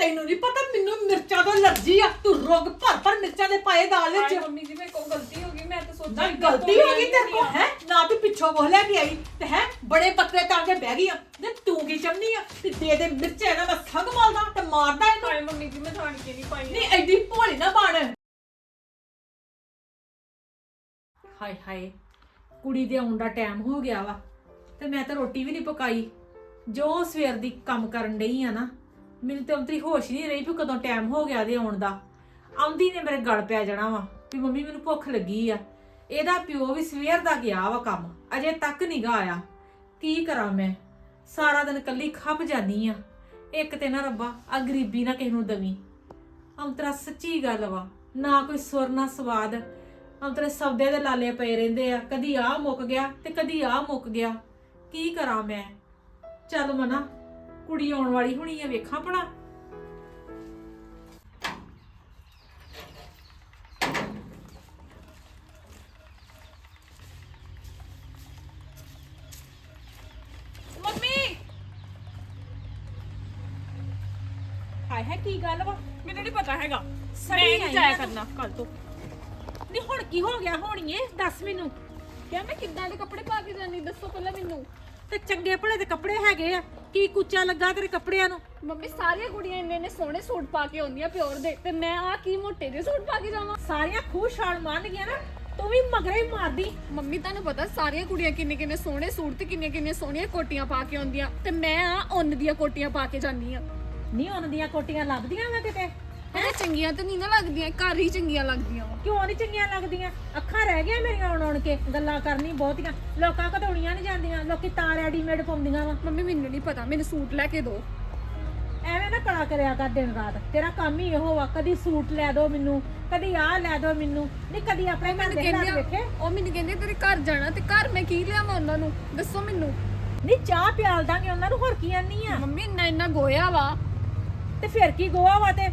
ਤੈਨੂੰ ਨਹੀਂ ਪਤਾ ਮੈਨੂੰ ਮਿਰਚਾਂ ਤੋਂ ਅਲਰਜੀ ਆ। ਤੂੰ ਰੋਗ ਭਰ ਭਰ ਮਿਰਚਾਂ ਦੇ ਪਾਏ ਦਾਲ ਹਾਏ ਵਿੱਚ ਮੰਮੀ ਜੀ ਮੇਰੇ ਕੋਲ ਗਲਤੀ ਹੋ ਗਈ ਮੈਂ ਤਾਂ ਸੋਚਿਆ ਨਾ ਗਲਤੀ ਹੋ ਗਈ ਤੇਰੇ ਕੋ ਹੈ? ਨਾ ਤੂੰ ਪਿੱਛੋਂ ਬੋਲ ਲੈ ਕੇ ਆਈ ਤੇ ਹੈ? ਬੜੇ ਪੱਤਰੇ ਤਾਂ ਕੇ ਬਹਿ ਗਈ ਆ। ਤੇ ਤੂੰ ਕੀ ਚੰਨੀ ਆ? ਤੇ ਦੇ ਦੇ ਮਿਰਚਾਂ ਨਾ ਮੈਂ ਸੰਗ ਮਾਲਦਾ ਤੇ ਮਾਰਦਾ ਇਹਨੂੰ। ਹਾਏ ਮੰਮੀ ਜੀ ਮੈਂ ਜਾਣ ਕੇ ਨਹੀਂ ਪਾਈ ਨਹੀਂ ਐਡੀ ਭੋਲੀ ਨਾ ਬਣ। ਹਾਏ ਹਾਏ ਕੁੜੀ ਦੇ ਆਉਣ ਦਾ ਟਾਈਮ ਹੋ ਗਿਆ ਵਾ। ਤੇ ਮੈਂ ਤਾਂ ਰੋਟੀ ਵੀ ਨਹੀਂ ਪਕਾਈ। ਜੋ ਸਵੇਰ ਦੀ ਕੰਮ ਕਰਨ ਡਈ ਆ ਨਾ ਮੈਨੂੰ ਤੇ ਅੰਤਰੀ ਹੋਸ਼ ਹੀ ਨਹੀਂ ਰਹੀ ਵੀ ਕਦੋਂ ਟਾਈਮ ਹੋ ਗਿਆ ਦੇ ਆਉਣ ਦਾ। ਆਉਂਦੀ ਨੇ ਮੇਰੇ ਗਲ ਪੈ ਜਾਣਾ ਵਾ ਵੀ ਮੰਮੀ ਮੈਨੂੰ ਭੁੱਖ ਲੱਗੀ ਆ। ਇਹਦਾ ਪਿਓ ਵੀ ਸਵੇਰ ਦਾ ਗਿਆ ਵਾ ਕੰਮ, ਅਜੇ ਤੱਕ ਨਹੀਂ ਗਾ ਆਇਆ। ਕੀ ਕਰਾਂ ਮੈਂ? ਸਾਰਾ ਦਿਨ ਕੱਲੀ ਖੱਪ ਜਾਨੀ ਆ। ਇੱਕ ਤੇ ਨਾ ਰੱਬਾ ਆ ਗਰੀਬੀ ਨਾ ਕਿਸੇ ਨੂੰ ਦਵੀ। ਅੰਤਰਾ ਸੱਚੀ ਗੱਲ ਵਾ, ਨਾ ਕੋਈ ਸੁਰ ਨਾ ਸਵਾਦ। ਅੰਤਰੇ ਸੌਦੇ ਦੇ ਲਾਲੇ ਪਏ ਰਹਿੰਦੇ ਆ, ਕਦੀ ਆ ਮੁੱਕ ਗਿਆ ਤੇ ਕਦੀ ਆ ਮੁੱਕ ਗਿਆ। ਕੀ ਕਰਾਂ ਮੈਂ? ਚੱਲ ਮਨਾ। ਕੁੜੀ ਆਉਣ ਵਾਲੀ ਹੁਣੀ ਆ ਵੇਖਾਂ ਭਲਾ। ਮੰਮੀ! ਹਾਏ ਹੈ ਕੀ ਗੱਲ ਵਾ? ਮੈਨੂੰ ਨਹੀਂ ਪਤਾ ਹੈਗਾ। ਸੜੀ ਮੈਂ ਆਈ ਨਹੀਂ ਜਾਇਆ ਆ ਤੂੰ। ਕਰਨਾ ਕੱਲ ਤੋਂ। ਨਹੀਂ ਹੁਣ ਕੀ ਹੋ ਗਿਆ ਹੋਣੀਏ ਦੱਸ ਮੈਨੂੰ। ਕਿਆ ਮੈਂ ਕਿੱਦਾਂ ਦੇ ਕੱਪੜੇ ਪਾ ਕੇ ਜਾਣੀ ਦੱਸੋ ਪਹਿਲਾਂ ਮੈਨੂੰ। ਤੇ ਚੰਗੇ ਭਲੇ ਦੇ ਕੱਪੜੇ ਹੈਗੇ ਆ। ਕੀ ਕੁੱਚਾ ਲੱਗਾ ਤੇਰੇ ਕੱਪੜਿਆਂ ਨੂੰ? ਮੰਮੀ ਸਾਰੀਆਂ ਕੁੜੀਆਂ ਇੰਨੇ ਇੰਨੇ ਸੋਹਣੇ ਸੂਟ ਪਾ ਕੇ ਆਉਂਦੀਆਂ ਪਿਓਰ ਦੇ ਤੇ ਮੈਂ ਆ ਕੀ ਮੋਟੇ ਜਿਹੇ ਸੂਟ ਪਾ ਕੇ ਜਾਵਾਂ? ਸਾਰੀਆਂ ਖੂਹ ਛਾਲ ਮੰਨ ਗਈਆਂ ਨਾ ਤੂੰ ਵੀ ਮਗਰੇ ਹੀ ਮਾਰਦੀ। ਮੰਮੀ ਤੁਹਾਨੂੰ ਪਤਾ ਸਾਰੀਆਂ ਕੁੜੀਆਂ ਕਿੰਨੇ ਕਿੰਨੇ ਸੋਹਣੇ ਸੂਟ ਤੇ ਕਿੰਨੀਆਂ ਕਿੰਨੀਆਂ ਸੋਹਣੀਆਂ ਕੋਟੀਆਂ ਪਾ ਕੇ ਆਉਂਦੀਆਂ ਤੇ ਮੈਂ ਆ ਉੱਨ ਦੀਆਂ ਕੋਟੀਆਂ ਪਾ ਕੇ ਜਾਂਦੀ ਆ ਨਹੀਂ ਉਹਨਾਂ ਦੀਆਂ ਕੋਟੀਆਂ ਲੱਭਦੀਆਂ ਵਾ ਕਿਤੇ? ਇਹ ਚੰਗੀਆਂ ਤਾਂ ਨਹੀਂ ਨਾ ਲੱਗਦੀਆਂ ਘਰ ਹੀ ਚੰਗੀਆਂ ਲੱਗਦੀਆਂ ਵਾ। ਕਿਉਂ ਨਹੀਂ ਚੰਗੀਆਂ ਲੱਗਦੀਆਂ? ਅੱਖਾਂ ਰਹਿ ਗਈਆਂ ਮੇਰੀਆਂ ਆਉਣ ਆਉਣ ਕੇ ਗੱਲਾਂ ਕਰਨੀ ਬਹੁਤੀਆਂ। ਲੋਕਾਂ ਘਟਾਉਣੀਆਂ ਨਹੀਂ ਜਾਂਦੀਆਂ ਲੋਕੀ ਤਾਂ ਰੈਡੀਮੇਡ ਪਾਉਂਦੀਆਂ ਵਾ। ਮੰਮੀ ਮੈਨੂੰ ਨਹੀਂ ਪਤਾ ਮੈਨੂੰ ਸੂਟ ਲੈ ਕੇ ਦਿਓ ਐਵੇਂ ਨਾ ਕਲਾ ਕਰਿਆ ਕਰ ਦਿਨ ਰਾਤ। ਤੇਰਾ ਕੰਮ ਹੀ ਇਹੋ ਵਾ ਕਦੀ ਸੂਟ ਲੈ ਦੋ ਮੈਨੂੰ ਕਦੀ ਆਹ ਲੈ ਦੋ ਮੈਨੂੰ। ਨਹੀਂ ਕਦੀ ਆਪਣੇ ਘਰ ਦੇ ਹਾਲਾਤ ਵੇਖੇ। ਉਹ ਮੈਨੂੰ ਕਹਿੰਦੇ ਤੇਰੇ ਘਰ ਜਾਣਾ ਤੇ ਘਰ ਮੈਂ ਕੀ ਲਿਆਵਾਂ ਉਹਨਾਂ ਨੂੰ? ਦੱਸੋ ਮੈਨੂੰ। ਨਹੀਂ ਚਾਹ ਪਿਆਲ ਦਾਂਗੇ ਉਹਨਾਂ ਨੂੰ ਹੋਰ ਕੀ ਆਨੀ ਆ? ਮੰਮੀ ਇੰਨਾ ਇੰਨਾ ਗੋਇਆ ਵਾ। ਤੇ ਫਿਰ ਕੀ ਗੋਆ ਵਾ ਤੇ?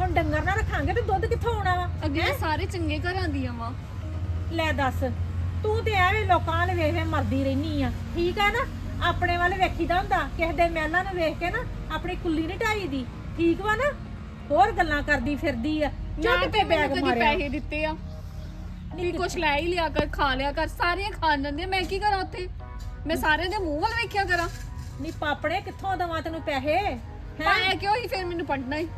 ਹੁਣ ਡੰਗਰ ਨਾ ਰੱਖਾਂਗੇ ਤੇ ਦੁੱਧ ਕਿੱਥੋਂ ਆਉਣਾ ਵਾ? ਅੱਗੇ ਸਾਰੇ ਚੰਗੇ ਘਰਾਂ ਦੀਆਂ ਵਾ ਲੈ ਦੱਸ ਤੂੰ ਤੇ ਐਵੇਂ ਲੋਕਾਂ ਨੇ ਵੇਖ ਮਰਦੀ ਰਹਿਨੀ ਆ। ਠੀਕ ਆ ਨਾ? ਆਪਣੇ ਵੱਲ ਵੇਖੀਦਾ ਹੁੰਦਾ ਕਿਸੇ ਦੇ ਮਹਿਲਾਂ ਨੂੰ ਵੇਖ ਕੇ ਨਾ ਆਪਣੀ ਕੁੱਲੀ ਨਹੀਂ ਢਾਈ ਦੀ ਠੀਕ ਵਾ ਨਾ? ਹੋਰ ਗੱਲਾਂ ਕਰਦੀ ਫਿਰਦੀ ਆ। ਜਾਂ ਚੁੱਕ ਤੇ ਕੇ ਮੈਨੂੰ ਬੈਗ ਕਦੀ ਮਾਰਿਆ। ਪੈਸੇ ਦਿੱਤੇ ਆ? ਨਹੀਂ ਕੁਛ ਲੈ ਹੀ ਲਿਆ ਕਰ ਖਾ ਲਿਆ ਕਰ ਸਾਰੀਆਂ ਖਾ ਜਾਂਦੀਆਂ ਮੈਂ ਕੀ ਕਰਾਂ ਉੱਥੇ? ਮੈਂ ਸਾਰੇ ਦੇ ਮੂੰਹ ਵੱਲ ਵੇਖਿਆ ਕਰਾਂ। ਨਹੀਂ ਪਾਪੜੇ ਕਿੱਥੋਂ ਦਵਾਂ ਤੈਨੂੰ ਪੈਸੇ? ਹੈਂ? ਪਾਇਆ ਕਿਉਂ ਹੀ ਫਿਰ ਮੈਨੂੰ ਪੜਨਾ ਹੀ।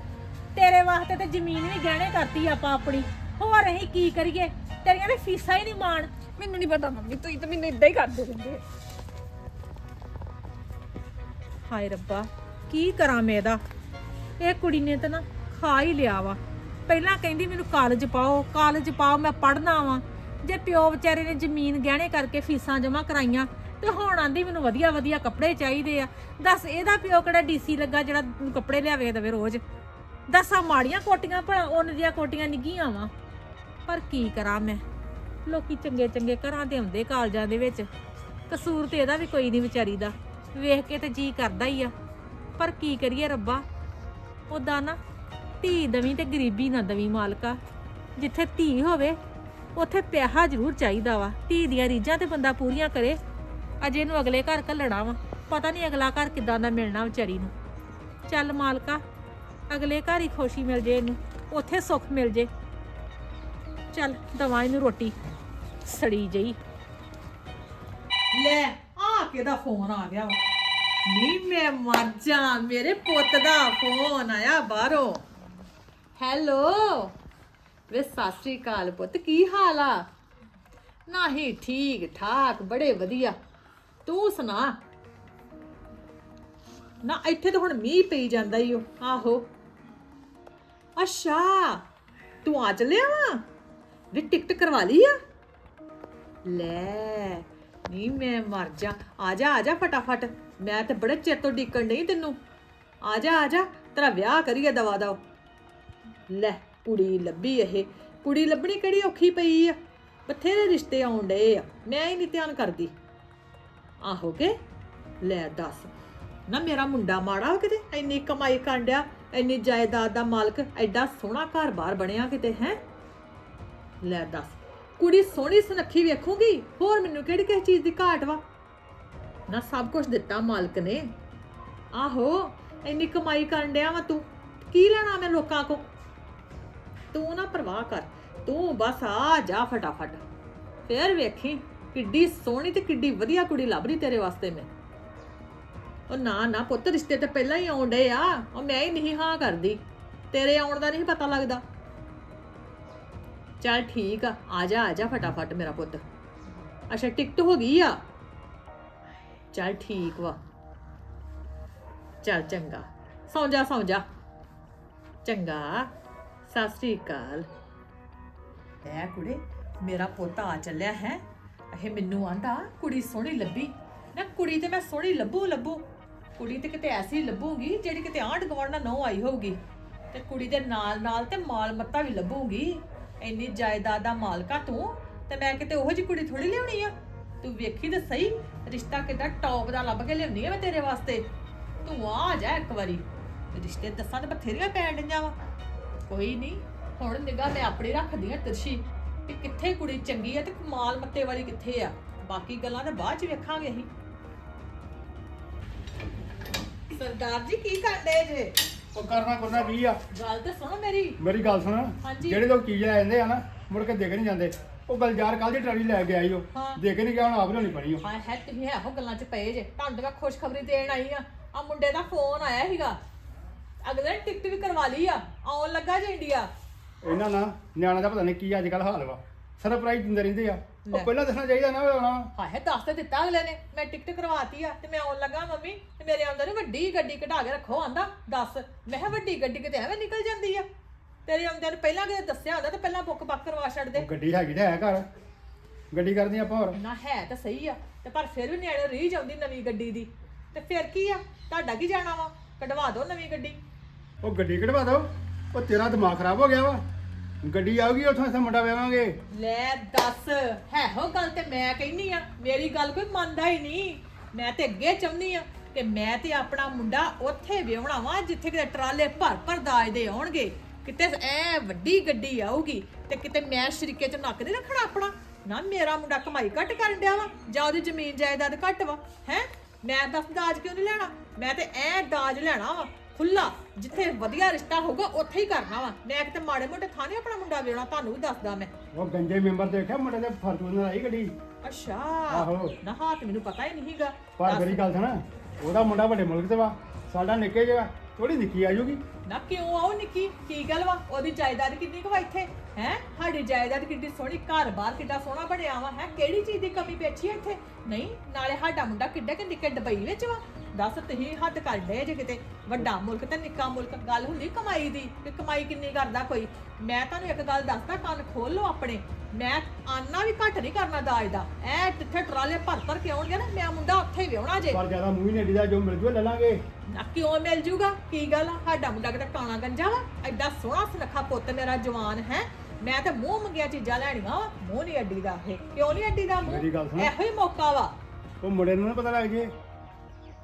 ਤੇਰੇ ਵਾਸਤੇ ਤੇ ਜ਼ਮੀਨ ਵੀ ਗਹਿਣੇ ਕਰਤੀ ਆਪਾਂ ਆਪਣੀ। ਹੋਰ ਅਸੀਂ ਕੀ ਕਰੀਏ? ਤੇਰੀਆਂ ਨੇ ਫੀਸਾਂ ਹੀ ਨਹੀਂ ਮਾਣ। ਮੈਨੂੰ ਨਹੀਂ ਪਤਾ ਮੰਮੀ ਤੁਸੀਂ ਤਾਂ ਮੈਨੂੰ ਇਦਾਂ ਹੀ ਕਰਦੇ ਰਹਿੰਦੇ ਹਾਏ ਰੱਬਾ ਕੀ ਕਰਾਂ ਮੈਂ ਇਹਦਾ? ਇਹ ਕੁੜੀ ਨੇ ਤਾਂ ਨਾ ਖਾ ਹੀ ਲਿਆ ਵਾ। ਪਹਿਲਾਂ ਕਹਿੰਦੀ ਮੈਨੂੰ ਕਾਲਜ ਪਾਓ ਕਾਲਜ ਪਾਓ ਮੈਂ ਪੜ੍ਹਨਾ ਵਾ। ਜੇ ਪਿਓ ਵਿਚਾਰੇ ਨੇ ਜ਼ਮੀਨ ਗਹਿਣੇ ਕਰਕੇ ਫੀਸਾਂ ਜਮ੍ਹਾਂ ਕਰਾਈਆਂ ਤੇ ਹੁਣ ਆਂਦੀ ਮੈਨੂੰ ਵਧੀਆ ਵਧੀਆ ਕੱਪੜੇ ਚਾਹੀਦੇ ਆ। ਦੱਸ ਇਹਦਾ ਪਿਓ ਕਿਹੜਾ ਡੀਸੀ ਲੱਗਾ ਜਿਹੜਾ ਕੱਪੜੇ ਲਿਆਵੇ ਦੇਵੇ ਰੋਜ਼? ਦੱਸ ਮਾੜੀਆਂ ਕੋਟੀਆਂ ਭਲਾ ਉਹਨ ਦੀਆਂ ਕੋਟੀਆਂ ਨਿੱਗੀਆਂ ਵਾ। ਪਰ ਕੀ ਕਰਾਂ ਮੈਂ? ਲੋਕੀ ਚੰਗੇ ਚੰਗੇ ਘਰਾਂ ਦੇ ਆਉਂਦੇ ਕਾਲਜਾਂ ਦੇ ਵਿੱਚ। ਕਸੂਰ ਤੇ ਇਹਦਾ ਵੀ ਕੋਈ ਨਹੀਂ ਵਿਚਾਰੀ ਦਾ। ਵੇਖ ਕੇ ਤੇ ਜੀ ਕਰਦਾ ਹੀ ਆ। ਪਰ ਕੀ ਕਰੀਏ ਰੱਬਾ? ਉਦਾਂ ਨਾ ਧੀ ਦਵੀਂ ਤੇ ਗਰੀਬੀ ਨਾ ਦਵੀਂ ਮਾਲਕਾ। ਜਿੱਥੇ ਧੀ ਹੋਵੇ, ਉੱਥੇ ਪਿਆਹਾ ਜ਼ਰੂਰ ਚਾਹੀਦਾ ਵਾ। ਧੀ ਦੀਆਂ ਰੀਝਾਂ ਤੇ ਬੰਦਾ ਪੂਰੀਆਂ ਕਰੇ। ਅਜੇ ਇਹਨੂੰ ਅਗਲੇ ਘਰ ਘੱਲਣਾ ਵਾ। ਪਤਾ ਨਹੀਂ ਅਗਲਾ ਘਰ ਕਿੱਦਾਂ ਦਾ ਮਿਲਣਾ ਵਿਚਾਰੀ ਨੂੰ। ਚੱਲ ਮਾਲਕਾ ਅਗਲੇ ਘਰ ਹੀ ਖੁਸ਼ੀ ਮਿਲ ਜੇ ਇਹਨੂੰ, ਉੱਥੇ ਸੁੱਖ ਮਿਲ ਜੇ। ਚੱਲ ਦਵਾਂ ਇਹਨੂੰ ਰੋਟੀ, ਸੜੀ ਜਈ। ਲੈ, ਆ ਕਿਹਦਾ ਫੋਨ ਆ ਗਿਆ ਵਾ? ਨੀ ਮੈਂ ਮਰ ਜਾ, ਮੇਰੇ ਪੁੱਤ ਦਾ ਫੋਨ ਆਇਆ ਬਾਹਰੋਂ। ਹੈਲੋ, ਵੇ ਸਤਿ ਸ੍ਰੀ ਅਕਾਲ ਪੁੱਤ, ਕੀ ਹਾਲ ਆ? ਨਹੀਂ ਠੀਕ, ਠਾਕ, ਬੜੇ ਵਧੀਆ। ਤੂੰ ਸੁਣਾ? ਨਾ, ਇੱਥੇ ਤਾਂ ਹੁਣ ਮੀਂਹ ਪਈ ਜਾਂਦਾ ਈ ਓ। ਆਹੋ। ਅੱਛਾ, ਤੂੰ ਆ ਚੱਲਿਆ ਵਾ? ਵੀ ਟਿਕਟ ਕਰਵਾ ਲਈ ਆ? ਲੈ ਨਹੀਂ ਮੈਂ ਮਰ ਜਾ। ਆ ਜਾ ਆ ਜਾ ਫਟਾਫਟ। ਮੈਂ ਤੇ ਬੜੇ ਚਿਰ ਤੋਂ ਡਿੱਕਣ ਨਹੀਂ ਤੈਨੂੰ। ਆ ਜਾ ਆ ਜਾ, ਤੇਰਾ ਵਿਆਹ ਕਰੀਏ ਦਵਾ ਦਵ ਲੈ, ਕੁੜੀ ਲੱਭੀ ਇਹ। ਕੁੜੀ ਲੱਭਣੀ ਕਿਹੜੀ ਔਖੀ ਪਈ ਆ? ਬਥੇਰੇ ਰਿਸ਼ਤੇ ਆਉਣ ਡਏ ਆ। ਮੈਂ ਹੀ ਨਹੀਂ ਧਿਆਨ ਕਰਦੀ। ਆਹੋਗੇ ਲੈ, ਦੱਸ। ਨਾ, ਮੇਰਾ ਮੁੰਡਾ ਮਾੜਾ ਵਾ ਕਿਤੇ? ਇੰਨੀ ਕਮਾਈ ਕਰਨ ਡਿਆ। ਇੰਨੀ ਜਾਇਦਾਦ ਦਾ ਮਾਲਕ ਐਡਾ ਸੋਹਣਾ ਘਰ-ਬਾਰ ਬਣਿਆ ਕਿਤੇ, ਹੈ? ਲੈ ਦੱਸ, ਕੁੜੀ ਸੋਹਣੀ ਸੁਨੱਖੀ ਵੇਖੂਗੀ? ਹੋਰ ਮੈਨੂੰ ਕਿਹੜੀ ਕਿਸ ਚੀਜ਼ ਦੀ ਘਾਟ ਵਾ? ਨਾ ਸਭ ਕੁਝ ਦਿੱਤਾ ਮਾਲਕ ਨੇ। ਆਹੋ, ਇੰਨੀ ਕਮਾਈ ਕਰਨ ਡਿਆ ਵਾ ਤੂੰ। ਕੀ ਲੈਣਾ ਮੈਂ ਲੋਕਾਂ ਕੋ ਤੂੰ ਨਾ ਪਰਵਾਹ ਕਰ, ਤੂੰ ਬਸ ਆ, ਜਾ ਫਟਾਫਟ। ਫੇਰ ਵੇਖੀ ਕਿੱਡੀ ਸੋਹਣੀ ਤੇ ਕਿੱਡੀ ਵਧੀਆ ਕੁੜੀ ਲੱਭ ਰਹੀ ਤੇਰੇ ਵਾਸਤੇ ਮੈਂ। ਉਹ ਨਾ ਨਾ ਪੁੱਤ, ਰਿਸ਼ਤੇ ਤੇ ਪਹਿਲਾਂ ਹੀ ਆਉਣ ਡਏ ਆ। ਉਹ ਮੈਂ ਹੀ ਨਹੀਂ ਹਾਂ ਕਰਦੀ। ਤੇਰੇ ਆਉਣ ਦਾ ਨਹੀਂ ਪਤਾ ਲੱਗਦਾ। ਚੱਲ ਠੀਕ ਆ ਆ ਜਾ ਆ ਜਾ ਫਟਾਫਟ ਮੇਰਾ ਪੁੱਤ। ਅੱਛਾ, ਟਿਕਟ ਹੋ ਗਈ ਆ? ਚੱਲ ਠੀਕ ਵਾ। ਚੱਲ ਚੰਗਾ। ਸੌਂ ਜਾ ਸੌਂ ਜਾ। ਚੰਗਾ। ਸਤਿ ਸ੍ਰੀ ਅਕਾਲ। ਐ ਕੁੜੇ, ਮੇਰਾ ਪੁੱਤ ਆ ਚੱਲਿਆ ਹੈ। ਇਹ ਮੈਨੂੰ ਆਂਦਾ, ਕੁੜੀ ਸੋਹਣੀ ਲੱਭੀ। ਨਾ ਕੁੜੀ ਤੇ ਮੈਂ ਸੋਹਣੀ ਲੱਭੂ ਲੱਭੂ। ਕੁੜੀ ਤੇ ਕਿਤੇ ਐਸੀ ਲੱਭੂਗੀ ਜਿਹੜੀ ਕਿਤੇ ਆਂਢ ਗੁਆਂਢ ਨਾਲ ਨਹੁੰ ਆਈ ਹੋਊਗੀ। ਤੇ ਕੁੜੀ ਦੇ ਨਾਲ ਨਾਲ ਤੇ ਮਾਲ ਮੱਤਾ ਵੀ ਲੱਭੂਗੀ। ਇੰਨੀ ਜਾਇਦਾਦ ਦਾ ਮਾਲਕਾ ਤੂੰ, ਤੇ ਮੈਂ ਕਿਤੇ ਉਹੋ ਜਿਹੀ ਕੁੜੀ ਥੋੜੀ ਲਿਆਉਣੀ ਆ? ਤੂੰ ਵੇਖੀ ਤੇ ਸਹੀ, ਰਿਸ਼ਤਾ ਕਿਦਾਂ ਟੌਪ ਦਾ ਲੱਭ ਕੇ ਲਿਆਉਣੀ ਆ ਮੈਂ ਤੇਰੇ ਵਾਸਤੇ। ਤੂੰ ਆ ਜਾ ਇੱਕ ਵਾਰੀ। ਰਿਸ਼ਤੇ ਦੱਸਾਂ ਤੇ ਬਥੇਰੀਆਂ ਪੈਣ ਡਈਆਂ ਵਾ। ਕੋਈ ਨਹੀਂ, ਹੁਣ ਨਿਗਾਹ ਮੈਂ ਆਪਣੀ ਰੱਖਦੀ ਆ ਤਿਰਸ਼ੀ ਕਿ ਕਿੱਥੇ ਕੁੜੀ ਚੰਗੀ ਆ ਤੇ ਕਮਾਲ ਮੱਤੇ ਵਾਲੀ ਕਿੱਥੇ ਆ। ਬਾਕੀ ਗੱਲਾਂ ਤਾਂ ਬਾਅਦ ਚ ਵੇਖਾਂਗੇ ਅਸੀਂ। ਸਰਦਾਰ ਜੀ ਕੀ ਕਰਦੇ ਜੇ? ਉਹ ਕਰਨਾ ਕਰਨਾ ਕੀ ਆ? ਗੱਲ ਤੇ ਸੁਣੋ ਮੇਰੀ। ਮੇਰੀ ਗੱਲ ਸੁਣ। ਹਾਂਜੀ। ਜਿਹੜੇ ਲੋਕ ਚੀਜ਼ ਲੈ ਜਾਂਦੇ ਆ ਨਾ ਮੁੜ ਕੇ ਦੇ ਕੇ ਨਹੀਂ ਜਾਂਦੇ। ਉਹ ਗਲਜਾਰ ਕੱਲ ਦੀ ਟਰਾਲੀ ਲੈ ਕੇ ਆਈ ਉਹ ਹਾਂ। ਦੇ ਕੇ ਨਹੀਂ ਗਿਆ ਹੁਣ ਆਪ ਲਿਆਉਣੀ ਪਣੀ ਉਹ ਹਾਂ ਹੈ ਤੁਸੀਂ ਇਹੋ ਗੱਲਾਂ 'ਚ ਪਏ ਜੇ। ਤੁਹਾਨੂੰ ਤਾਂ ਮੈਂ ਖੁਸ਼ਖਬਰੀ ਦੇਣ ਆਈ ਆ। ਆ ਮੁੰਡੇ ਦਾ ਫੋਨ ਆਇਆ ਸੀਗਾ। ਅਗਲੇ ਨੇ ਟਿਕਟ ਵੀ ਕਰਵਾ ਲਈ ਆ। ਆਉਣ ਲੱਗਾ ਜੇ ਇੰਡੀਆ। ਇਹਨਾਂ ਨਾਲ ਨਿਆਣਾ ਦਾ ਪਤਾ ਨਹੀਂ ਕੀ ਅੱਜ ਕੱਲ ਹਾਲ ਵਾ। ਸਰਪ੍ਰਾਈਜ਼ ਦਿੰਦੇ ਰਹਿੰਦੇ ਆ। ਉਹ। ਪਹਿਲਾਂ ਦੱਸਣਾ ਚਾਹੀਦਾ ਨਾ ਵੀ ਆਉਣਾ ਹਾਂ ਹੈ ਦੱਸ ਤੇ ਦਿੱਤਾ ਅਗਲੇ ਨੇ। ਮੈਂ ਟਿਕਟ ਕਰਵਾਤੀ ਆ ਤੇ ਮੈਂ ਆਉਣ ਲੱਗਾ ਮੰਮੀ ਤੇ ਮੇਰੇ ਅੰਦਰ ਵੱਡੀ ਗੱਡੀ ਕਢਾ ਕੇ ਰੱਖੋ ਆਂਦਾ ਦੱਸ। ਮੈਂ ਕਿਹਾ ਵੱਡੀ ਗੱਡੀ ਕਿਤੇ ਐਵੇਂ ਨਿਕਲ ਜਾਂਦੀ ਆ? ਤੇਰੇ ਆਉਂਦਿਆਂ ਨੂੰ ਪਹਿਲਾਂ ਕਿਤੇ ਦੱਸਿਆ ਹੁੰਦਾ ਤੇ ਪਹਿਲਾਂ ਬੁੱਕ ਬੱਕ ਕਰਵਾ ਛੱਡਦੇ। ਉਹ ਗੱਡੀ ਹੈਗੀ ਤਾਂ ਹੈ ਘਰ। ਗੱਡੀ ਕਰਦੀ ਆਪਾਂ ਹੋਰ। ਨਾ ਹੈ ਤਾਂ ਸਹੀ ਆ। ਤੇ ਪਰ ਫਿਰ ਵੀ ਨਿਆਣੇ ਰੀਝ ਆਉਂਦੀ ਨਵੀਂ ਗੱਡੀ ਦੀ। ਤੇ ਫਿਰ ਕੀ ਆ? ਤੁਹਾਡਾ ਕੀ ਜਾਣਾ ਵਾ? ਕਢਵਾ ਦਿਓ ਨਵੀਂ ਗੱਡੀ। ਉਹ ਗੱਡੀ ਕਢਵਾ ਦੋ ਉਹ ਤੇਰਾ ਦਿਮਾਗ ਖਰਾਬ ਹੋ ਗਿਆ ਵਾ। ਗੱਡੀ ਆਊਗੀ, ਉੱਥੋਂ ਅਸੀਂ ਮੁੰਡਾ ਵਿਆਵਾਂਗੇ ਲੈ ਦੱਸ ਹੈ ਹੋ ਗੱਲ ਤੇ ਮੈਂ ਕਹਿੰਨੀ ਆ, ਮੇਰੀ ਗੱਲ ਕੋਈ ਮੰਨਦਾ ਹੀ ਨਹੀਂ। ਮੈਂ ਤੇ ਅੱਗੇ ਚਾਹੁੰਨੀ ਆ ਕਿ ਮੈਂ ਤੇ ਆਪਣਾ ਮੁੰਡਾ ਉੱਥੇ ਵਿਆਹਣਾ ਵਾ, ਜਿੱਥੇ ਕਿਤੇ ਟਰਾਲੇ ਭਰ ਭਰ ਦਾਜ ਦੇ ਆਉਣਗੇ। ਕਿਤੇ ਐ ਵੱਡੀ ਗੱਡੀ ਆਊਗੀ ਤੇ ਕਿਤੇ ਮੈਂ ਸ਼ਰੀਕੇ ਚ ਨੱਕ ਨਹੀਂ ਰੱਖਣਾ ਆਪਣਾ। ਨਾ ਮੇਰਾ ਮੁੰਡਾ ਕਮਾਈ ਘੱਟ ਕਰਨ ਡਿਆ ਵਾ, ਜਾਂ ਉਹਦੀ ਜ਼ਮੀਨ ਜਾਇਦਾਦ ਘੱਟ ਵਾ, ਹੈ? ਮੈਂ ਦੱਸ ਦਾਜ ਕਿਉਂ ਨਹੀਂ ਲੈਣਾ? ਮੈਂ ਤੇ ਐ ਦਾਜ ਲੈਣਾ ਵਾ। ਖੁੱਲਾ ਜਿੱਥੇ ਵਧੀਆ ਰਿਸ਼ਤਾ ਹੋਊਗਾ ਉੱਥੇ ਹੀ ਕਰਨਾ ਵਾ। ਮੈਂ ਕਿਤੇ ਮਾੜੇ ਮੋਟੇ ਥਾਂ ਨੀ ਆਪਣਾ ਮੁੰਡਾ ਵਿਆਹਣਾ ਤੁਹਾਨੂੰ ਵੀ ਦੱਸਦਾ ਮੈਂ। ਉਹ ਗੰਜੇ ਮੈਂਬਰ ਦੇਖਿਆ ਮੁੰਡੇ ਦੇ ਫਰਚੂਨਰ ਆਈ ਗੱਡੀ? ਅੱਛਾ। ਆਹੋ। ਨਾ ਹਾਂ ਤੇ ਮੈਨੂੰ ਪਤਾ ਹੀ ਨਹੀਂਗਾ ਪਰ ਮੇਰੀ ਗੱਲ ਸੁਣ ਉਹਦਾ ਮੁੰਡਾ ਵੱਡੇ ਮੁਲਕ ਤੇ ਵਾ ਸਾਡਾ ਨਿੱਕੇ ਜਿਹਾ ਥੋੜੀ ਨਿੱਕੀ ਆਜੂਗੀ ਨਾ ਕਿਉਂ ਆਉ ਨਿੱਕੀ? ਕੀ ਗੱਲ ਵਾ? ਉਹਦੀ ਜਾਇਦਾਦ ਕਿੰਨੀ ਕੁ ਵਾ ਇੱਥੇ? ਹੈ? ਸਾਡੀ ਜਾਇਦਾਦ ਕਿੰਨੀ ਸੋਹਣੀ ਘਰ-ਬਾਰ ਕਿੱਡਾ ਸੋਹਣਾ ਬਣਿਆ ਵਾ ਹੈ? ਕਿਹੜੀ ਚੀਜ਼ ਦੀ ਕਮੀ ਪੇਛੀ ਹੈ ਇੱਥੇ? ਨਹੀਂ ਨਾਲੇ ਸਾਡਾ ਮੁੰਡਾ ਕਿੱਡਾ ਕਿ ਨਿੱਕੇ ਦੁਬਈ ਵਿੱਚ ਵਾ? ਦੱਸ ਤੁਸੀਂ ਹੱਦ ਕਰ ਡੇ ਜੇ ਕਿਤੇ। ਵੱਡਾ ਮੁਲਕ ਤੇ ਨਿੱਕਾ ਮੁਲਕ ਗੱਲ ਹੁੰਦੀ ਕਮਾਈ ਦੀ ਕਿ ਕਮਾਈ ਕਿੰਨੀ ਕਰਦਾ ਕੋਈ। ਮੈਂ ਤੁਹਾਨੂੰ ਇੱਕ ਗੱਲ ਦੱਸਦਾ ਕੰਨ ਖੋਲ ਲਓ ਆਪਣੇ। ਮੈਂ ਆਨਾ ਵੀ ਘੱਟ ਨਹੀਂ ਕਰਨਾ ਦਾਜ ਦਾ। ਐ ਜਿੱਥੇ ਟਰਾਲੇ ਭਰ ਭਰ ਕੇ ਆਉਣਗੇ ਨਾ ਮੈਂ ਮੁੰਡਾ ਉੱਥੇ ਹੀ ਵਿਆਹਣਾ ਜੇ। ਪਰ ਜ਼ਿਆਦਾ ਮੂੰਹ ਹੀ ਨਹੀਂ ਅੱਡੀਦਾ ਜੋ ਮਿਲ ਜੂ ਲੈ ਲਾਂਗੇ। ਨਾ ਕਿਉਂ ਮਿਲ ਜੂਗਾ? ਕੀ ਗੱਲ ਆ? ਸਾਡਾ ਮੁੰਡਾ ਕਿਤੇ ਕਾਣਾ ਗੰਜਾ ਵਾ? ਐਡਾ ਸੋਹਣਾ ਸੁਨੱਖਾ ਪੁੱਤ ਮੇਰਾ ਜਵਾਨ ਹੈ। ਮੈਂ ਤਾਂ ਮੂੰਹ ਮੰਗਿਆ ਚੀਜ਼ਾਂ ਲੈਣੀਆਂ ਵਾ। ਮੂੰਹ ਨਹੀਂ ਅੱਡੀ ਦਾ ਇਹ। ਕਿਉਂ ਨਹੀਂ ਅੱਡੀ ਦਾ ਮੂੰਹ? ਮੇਰੀ ਗੱਲ ਸੁਣ। ਇਹੋ ਹੀ ਮੌਕਾ ਵਾ। ਉਹ ਮੁੰਡੇ ਨੂੰ ਨਾ ਪਤਾ ਲੱਗ ਜੇ।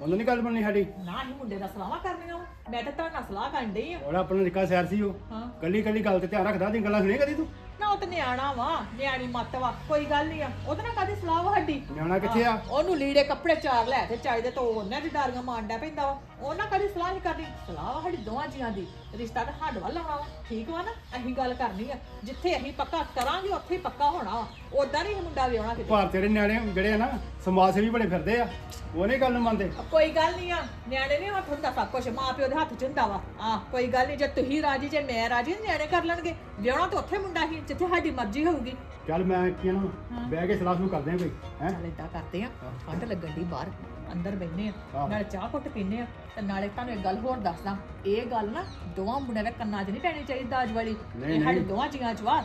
ਉਹਨਾਂ ਨਹੀਂ ਗੱਲ ਬਣਨੀ ਸਾਡੀ। ਨਾ ਹੀ ਮੁੰਡੇ ਦਾ ਸਲਾਹਾਂ ਕਰਨੀਆਂ ਵਾ। ਮੈਂ ਤਾਂ ਤੁਹਾਡੇ ਨਾਲ ਸਲਾਹ ਕਰਨ ਡਈ ਆ। ਉਹਦਾ ਆਪਣਾ ਨਿੱਕਾ ਸੈਰ ਸੀ ਉਹ। ਹਾਂ। ਕੱਲੀ ਕੱਲੀ ਗੱਲ ਤੇ ਧਿਆਨ ਰੱਖਦਾ ਦੀ ਗੱਲਾਂ ਸੁਣੀ ਕਦੀ ਤੂੰ? ਨਾ ਉਹ ਤੇ ਨਿਆਣਾ ਵਾ ਨਿਆਣੀ ਮੱਤ ਵਾ ਕੋਈ ਗੱਲ ਨਹੀਂ ਆ। ਉਹਦੇ ਨਾਲ ਕਾਦੀ ਸਲਾਹ ਵਾ ਸਾਡੀ? ਨਿਆਣਾ ਕਿੱਥੇ ਆ? ਉਹਨੂੰ ਲੀੜੇ ਕੱਪੜੇ ਚਾਰ ਲੈ ਤੇ ਚਾਹੀਦੇ ਤਾਂ ਉਹਨਾਂ ਦੀ ਡਾਰੀਆਂ ਮਾਰਦਾ ਪੈਂਦਾ ਵਾ। ਉਹਨਾਂ ਕਦੀ ਸਲਾਹ ਨਹੀਂ ਕਰਨੀ? ਸਲਾਹ ਵਾ ਸਾਡੀ ਦੋਵਾਂ ਜੀਆਂ ਦੀ। ਰਿਸ਼ਤਾ ਤਾਂ ਸਾਡੇ ਵੱਲ ਆਉਣਾ ਵਾ ਠੀਕ ਵਾ ਨਾ? ਅਸੀਂ ਗੱਲ ਕਰਨੀ ਆ। ਜਿੱਥੇ ਅਸੀਂ ਪੱਕਾ ਕਰਾਂਗੇ ਉੱਥੇ ਹੀ ਪੱਕਾ ਹੋਣਾ ਵਾ। ਉਦਾਂ ਨਹੀਂ ਮੁੰਡਾ ਵਿਆਹਣਾ ਕਿਤੇ। ਭਾਰ ਤੇਰੇ ਨਿਆਣੇ ਜਿਹੜੇ ਆ ਨਾ ਸਮਾਜ ਸੇਵੀ ਬੜੇ ਫਿਰਦੇ ਆ। ਉਹ ਨਹੀਂ ਗੱਲ ਨੂੰ ਮੰਨਦੇ। ਕੋਈ ਗੱਲ ਨਹੀਂ ਆ। ਨਿਆਣੇ ਨਹੀਂ ਹੱਥ ਹੁੰਦਾ ਸਭ ਕੁਝ ਮਾਂ ਪਿਓ ਦੇ ਹੱਥ 'ਚ ਹੁੰਦਾ ਵਾ। ਆ ਕੋਈ ਗੱਲ ਨਹੀਂ। ਜੇ ਤੁਸੀਂ ਰਾਜੀ ਜੇ ਮੈਂ ਰਾਜੀ ਨਿਆਣੇ ਕਰ ਲੈਣਗੇ। ਵਿਆਹਣਾ ਤਾਂ ਉੱਥੇ ਮੁੰਡਾ ਹੀ ਜਿੱਥੇ ਸਾਡੀ ਮਰਜ਼ੀ ਹੋਊਗੀ। ਚੱਲ ਮੈਂ ਕੀ ਨਾ ਬਹਿ ਕੇ ਸਲਾਹ ਨੂੰ ਕਰਦੇ ਆ ਕੋਈ ਹੈ? ਚੱਲ ਏਦਾਂ ਕਰਦੇ ਆ। ਠੰਡ ਲੱਗਣ ਦੀ ਬਾਹਰ। ਅੰਦਰ ਬੈਠਨੇ ਆ। ਨਾਲੇ ਚਾਹ ਘੁੱਟ ਪੀਨੇ ਆ ਤੇ ਨਾਲੇ ਤੁਹਾਨੂੰ ਇੱਕ ਗੱਲ ਹੋਰ ਦੱਸਦਾ ਇਹ ਗੱਲ ਨਾ ਦੋਵਾਂ ਮੁੰਡਿਆਂ ਦੇ ਕੰਨਾਂ 'ਚ ਨਹੀਂ ਪੈਣੀ ਚਾਹੀਦੀ ਦਾਜ ਵਾਲੀ ਇਹ ਸਾਡੇ। ਦੋਵਾਂ ਜੀਆਂ 'ਚ ਵਾ।